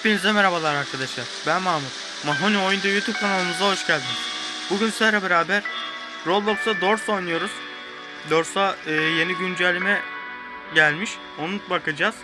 Hepinize merhabalar arkadaşlar. Ben Mahmut. Mahoni Oyunda YouTube kanalımıza hoş geldiniz. Bugün sizlerle beraber Roblox'ta Doors oynuyoruz. Doors'a e, yeni güncelleme gelmiş. Onu bakacağız.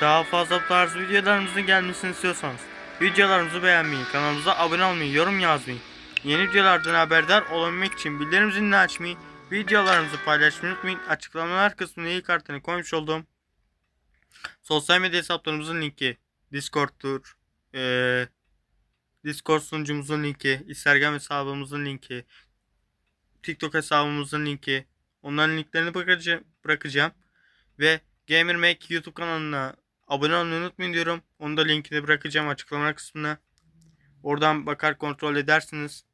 Daha fazla tarz videolarımızın gelmesini istiyorsanız videolarımızı beğenmeyi, kanalımıza abone olmayı, yorum yazmayı, yeni videolardan haberdar olabilmek için bildirim zilini açmayı, videolarımızı paylaşmayı unutmayın. Açıklamalar kısmına ilk kartını koymuş olduğum sosyal medya hesaplarımızın linki Discord'tur. Ee, Discord sunucumuzun linki, Instagram hesabımızın linki, TikTok hesabımızın linki. Onların linklerini bırakacağım. Ve GamerMake YouTube kanalına abone olmayı unutmayın diyorum. Onu da linkini bırakacağım açıklama kısmına. Oradan bakar kontrol edersiniz.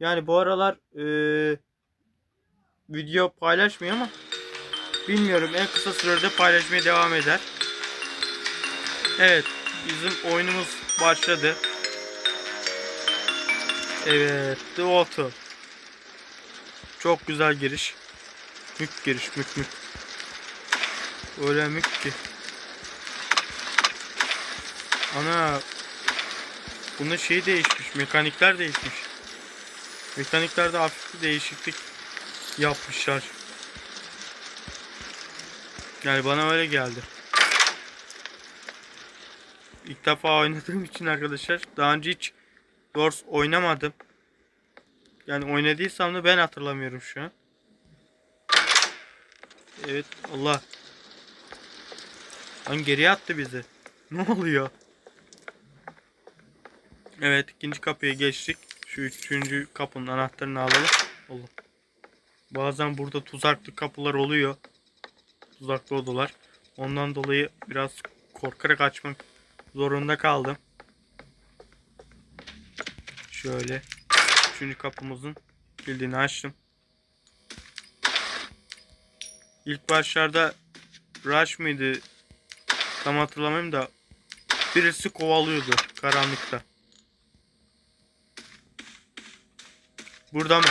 Yani bu aralar ee, video paylaşmıyor ama bilmiyorum en kısa sürede paylaşmaya devam eder. Evet, bizim oyunumuz başladı. Evet, The Auto. Çok güzel giriş. Mük giriş, mük mük. Öyle mük ki. Ana. Bunda şey değişmiş, mekanikler değişmiş. Mekaniklerde hafif bir değişiklik yapmışlar. Yani bana öyle geldi. İlk defa oynadığım için arkadaşlar daha önce hiç Doors oynamadım. Yani oynadıysam da ben hatırlamıyorum şu an. Evet Allah. Lan geriye attı bizi. Ne oluyor? Evet ikinci kapıya geçtik. Şu üçüncü kapının anahtarını alalım. Allah. Bazen burada tuzaklı kapılar oluyor. Tuzaklı odalar. Ondan dolayı biraz korkarak açmak zorunda kaldım. Şöyle. Üçüncü kapımızın kilidini açtım. İlk başlarda Rush mıydı? Tam hatırlamıyorum da birisi kovalıyordu karanlıkta. Burada mı?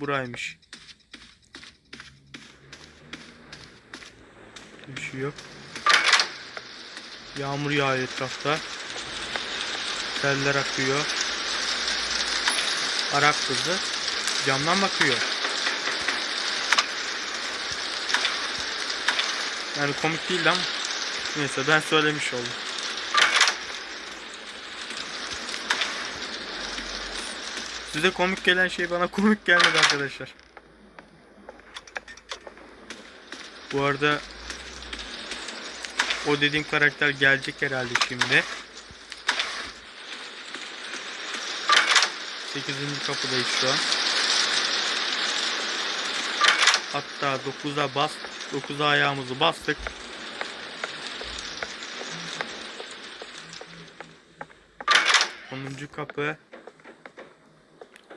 Buraymış. Bir şey yok. Yağmur yağıyor etrafta. Seller akıyor. Arap kızı camdan bakıyor. Yani komik değil ama neyse ben söylemiş oldum. Size komik gelen şey bana komik gelmedi arkadaşlar. Bu arada o dediğim karakter gelecek herhalde şimdi. 8. kapıdayız şu an. Hatta 9'a bas 9'a ayağımızı bastık. Onuncu kapı.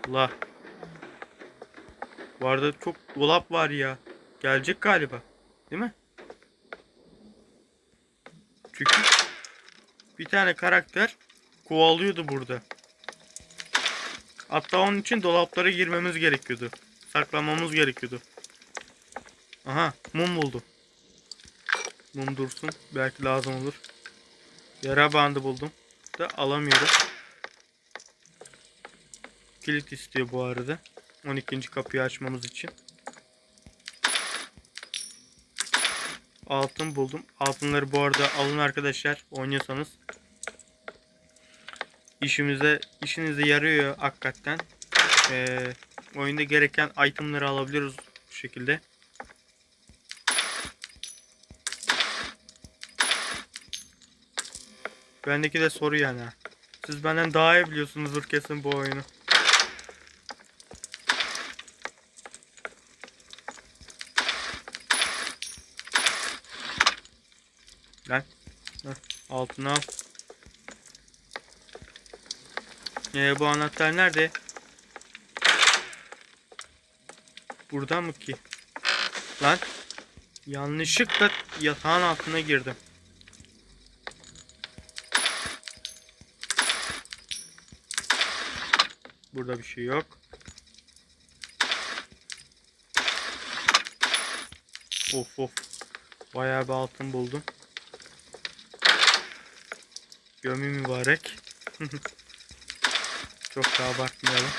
Allah. Bu arada çok dolap var ya. Gelecek galiba. Değil mi? Çünkü bir tane karakter kovalıyordu burada. Hatta onun için dolaplara girmemiz gerekiyordu. Saklamamız gerekiyordu. Aha mum buldum. Mum dursun. Belki lazım olur. Yara bandı buldum. Da alamıyorum. Kilit istiyor bu arada. 12. kapıyı açmamız için. Altın buldum. Altınları bu arada alın arkadaşlar. Oynuyorsanız. İşimize, işinize yarıyor hakikaten. Ee, oyunda gereken itemleri alabiliyoruz bu şekilde. Bendeki de soru yani. Siz benden daha iyi biliyorsunuzdur kesin bu oyunu. Lan. Altına al. Ee, bu anahtar nerede? Burada mı ki? Lan. Yanlışlıkla yatağın altına girdim. Burada bir şey yok. Of of. Bayağı bir altın buldum. Gömü mübarek. Çok da abartmayalım.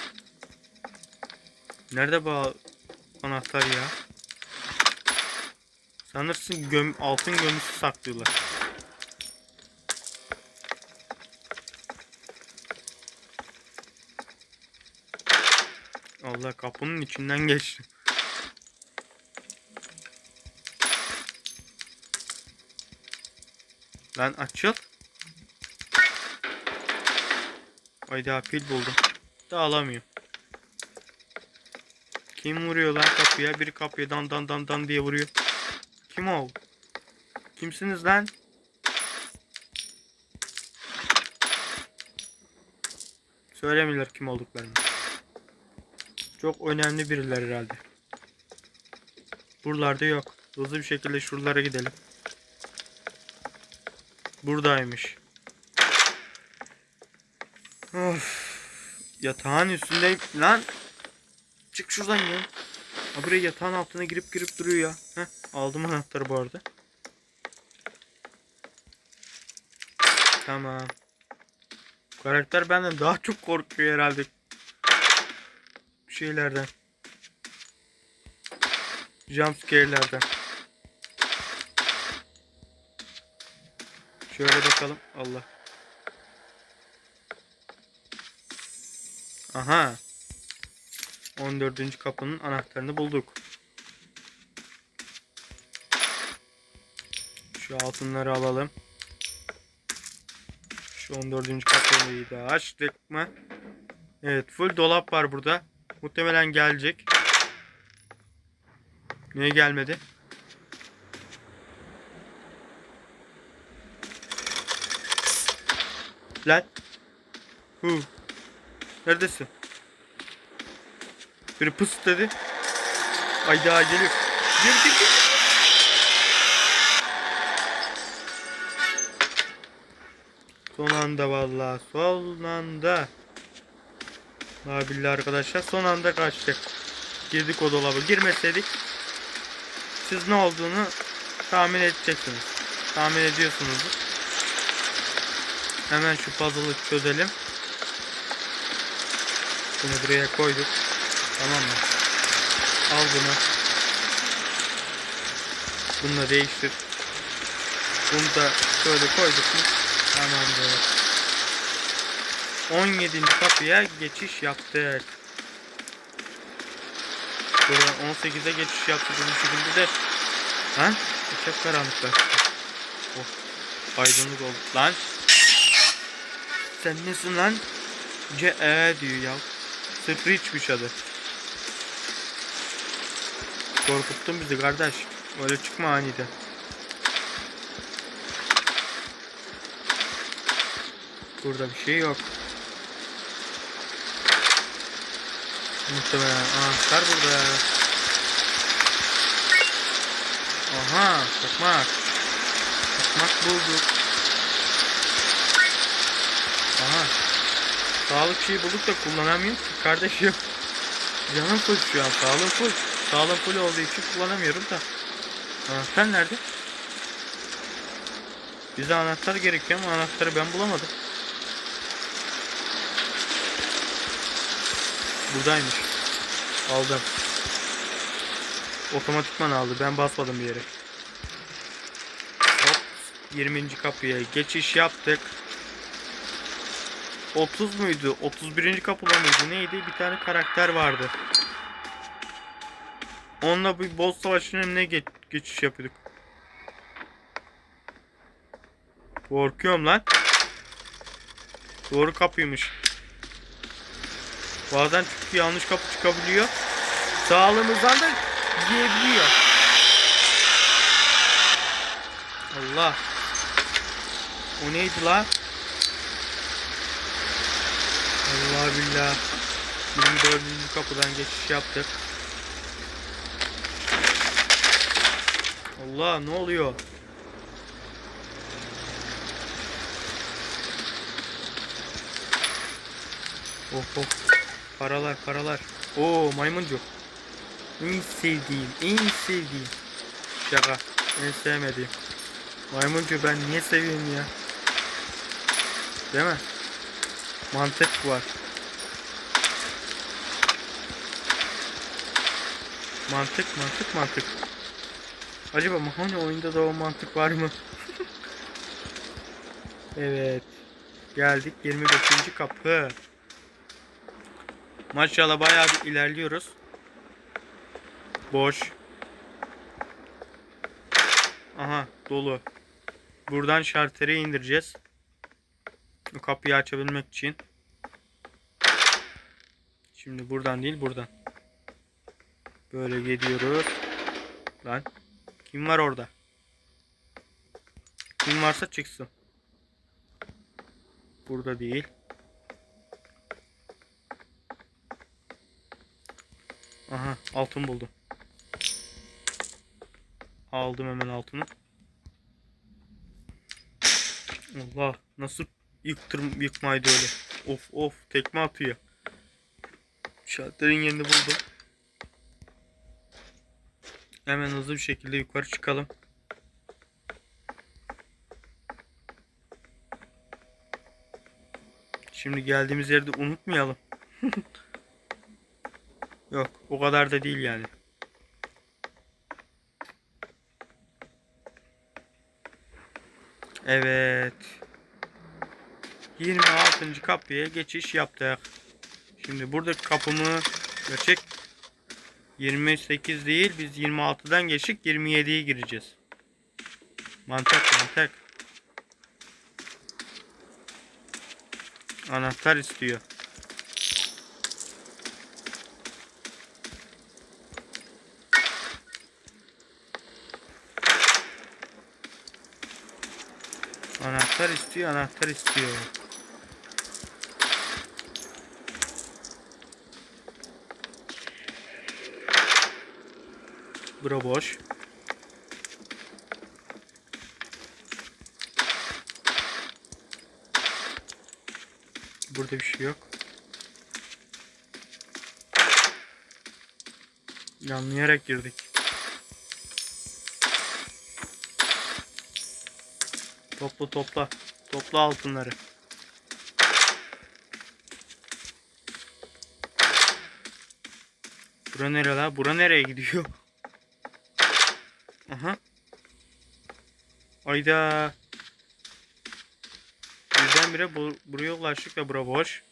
Nerede bu anahtar ya? Sanırsın göm altın gömüsü saklıyorlar. Allah kapının içinden geçti. Lan açıl. Hayda pil buldum. Da alamıyorum. Kim vuruyor lan kapıya? Biri kapıya dan dan dan dan diye vuruyor. Kim o? Kimsiniz lan? Söylemiyorlar kim olduklarını. Çok önemli biriler herhalde. Buralarda yok. Hızlı bir şekilde şuralara gidelim. Buradaymış. Yatağın üstünde lan. Çık şuradan ya. Ha buraya yatağın altına girip girip duruyor ya. Heh, aldım anahtarı bu arada. Tamam. Karakter benden daha çok korkuyor herhalde. Şeylerden. Jumpscare'lerden. Şöyle bakalım. Allah. Aha. 14. kapının anahtarını bulduk. Şu altınları alalım. Şu 14. kapıyı da açtık mı? Evet full dolap var burada. Muhtemelen gelecek. Niye gelmedi? Lan. Hu. Neredesin? Biri pıs dedi. Ay daha geliyor. Gir gir gir. Son anda vallahi son anda. La billahi arkadaşlar son anda kaçtık. Girdik o dolaba. Girmeseydik siz ne olduğunu tahmin edeceksiniz. Tahmin ediyorsunuzdur. Hemen şu puzzle'ı çözelim. Bunu buraya koyduk. Tamam mı? Al bunu. Bununla değiştir. Bunu da şöyle koyduk mu? Tamamdır. 17. kapıya geçiş yaptık. Buradan 18'e geçiş yaptık. Bu şekilde de Ha? Çok karanlıklar. Oh. Aydınlık oldu. Lan. Sen nesin lan? C e diyor ya. Sıfır adı. Korkuttun bizi kardeş. Öyle çıkma aniden. Burada bir şey yok. Muhtemelen anahtar burada. Aha, çakmak. Çakmak bulduk. Aha. Sağlık şeyi bulduk da kullanamıyorum ki kardeşim. Canım full şu an. Sağlığım full. Sağlığım full olduğu için kullanamıyorum da. Anahtar nerede? Bize anahtar gerekiyor ama anahtarı ben bulamadım. Buradaymış. Aldım. Otomatikman aldı. Ben basmadım bir yere. Hop. 20. kapıya geçiş yaptık. 30 muydu? 31. kapıda mıydı? Neydi? Bir tane karakter vardı. Onunla bir boss savaşının önüne geç geçiş yapıyorduk. Korkuyorum lan. Doğru kapıymış. Bazen çünkü yanlış kapı çıkabiliyor. Sağlığımızdan da yiyebiliyor. Allah. O neydi la? Allah billah. 24. kapıdan geçiş yaptık. Allah ne oluyor? Oh oh. Paralar paralar. Oo maymuncu. En sevdiğim, en sevdiğim. Şaka. En sevmediğim. Maymuncu ben niye seviyorum ya? Değil mi? Mantık var. Mantık, mantık, mantık. Acaba Mahone oyunda da o mantık var mı? evet. Geldik 25. kapı. Maşallah bayağı bir ilerliyoruz. Boş. Aha dolu. Buradan şarteri indireceğiz. O kapıyı açabilmek için. Şimdi buradan değil buradan. Böyle gidiyoruz. Lan. Kim var orada? Kim varsa çıksın. Burada değil. Aha altın buldum. Aldım hemen altını. Allah nasıl yıktırım yıkmaydı öyle. Of of tekme atıyor. Şalterin yerini buldum. Hemen hızlı bir şekilde yukarı çıkalım. Şimdi geldiğimiz yerde unutmayalım. Yok o kadar da değil yani. Evet. 26. kapıya geçiş yaptık. Şimdi buradaki kapımı gerçek 28 değil biz 26'dan geçtik 27'ye gireceğiz. Mantık mantık. Anahtar istiyor. Anahtar istiyor, anahtar istiyor. Bura boş. Burada bir şey yok. Yanlayarak girdik. Topla topla. Topla altınları. Bura nere la? Bura nereye gidiyor? Aha. Ayda. Birdenbire bu, buraya ulaştık ve bura boş.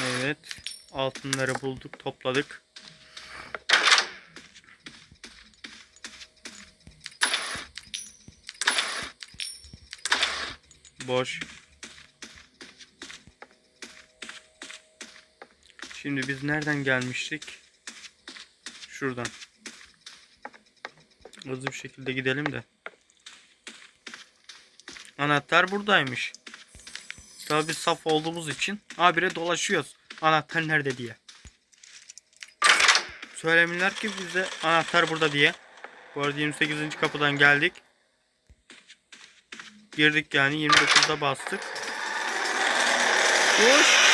Evet. Altınları bulduk, topladık. Boş. Şimdi biz nereden gelmiştik? Şuradan. Hızlı bir şekilde gidelim de. Anahtar buradaymış. Tabii biz saf olduğumuz için habire dolaşıyoruz. Anahtar nerede diye. Söylemirler ki bize anahtar burada diye. Bu arada 28. kapıdan geldik. Girdik yani 29'da bastık. Koş!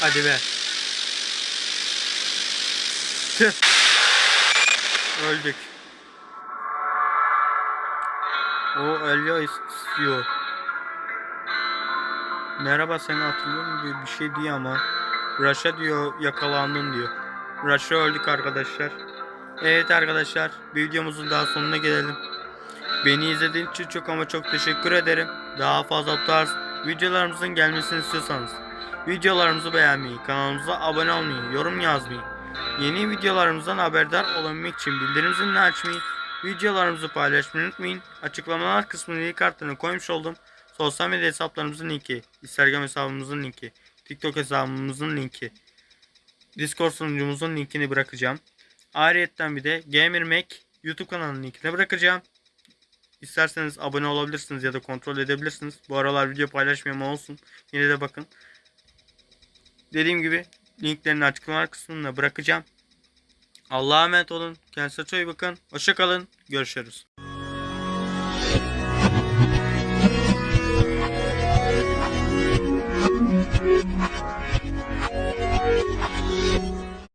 Hadi be. Tüh. Öldük. O Elia istiyor. Merhaba seni hatırlıyorum diyor bir şey diyor ama. Raşa diyor yakalandın diyor. Raşa öldük arkadaşlar. Evet arkadaşlar videomuzun daha sonuna gelelim. Beni izlediğiniz için çok ama çok teşekkür ederim. Daha fazla tarz videolarımızın gelmesini istiyorsanız videolarımızı beğenmeyi, kanalımıza abone olmayı, yorum yazmayı, yeni videolarımızdan haberdar olabilmek için bildirim zilini açmayı, videolarımızı paylaşmayı unutmayın. Açıklamalar kısmına link kartını koymuş oldum. Sosyal medya hesaplarımızın linki, Instagram hesabımızın linki, TikTok hesabımızın linki, Discord sunucumuzun linkini bırakacağım. Ayrıyetten bir de Gamer Mac YouTube kanalının linkini bırakacağım. İsterseniz abone olabilirsiniz ya da kontrol edebilirsiniz. Bu aralar video paylaşmıyorum olsun. Yine de bakın. Dediğim gibi linklerini açıklamalar kısmına bırakacağım. Allah'a emanet olun. Kendinize çok iyi bakın. Hoşçakalın. Görüşürüz.